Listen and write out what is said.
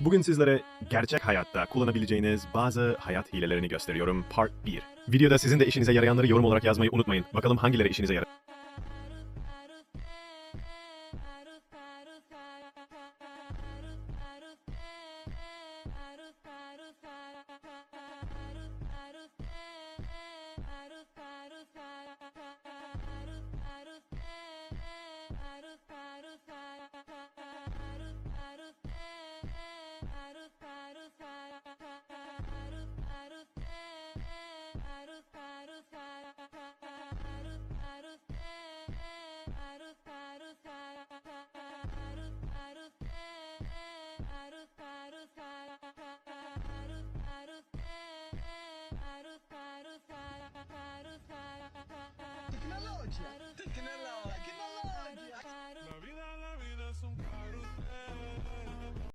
Bugün sizlere gerçek hayatta kullanabileceğiniz bazı hayat hilelerini gösteriyorum. Part 1. Videoda sizin de işinize yarayanları yorum olarak yazmayı unutmayın. Bakalım hangileri işinize yarar. Yeah.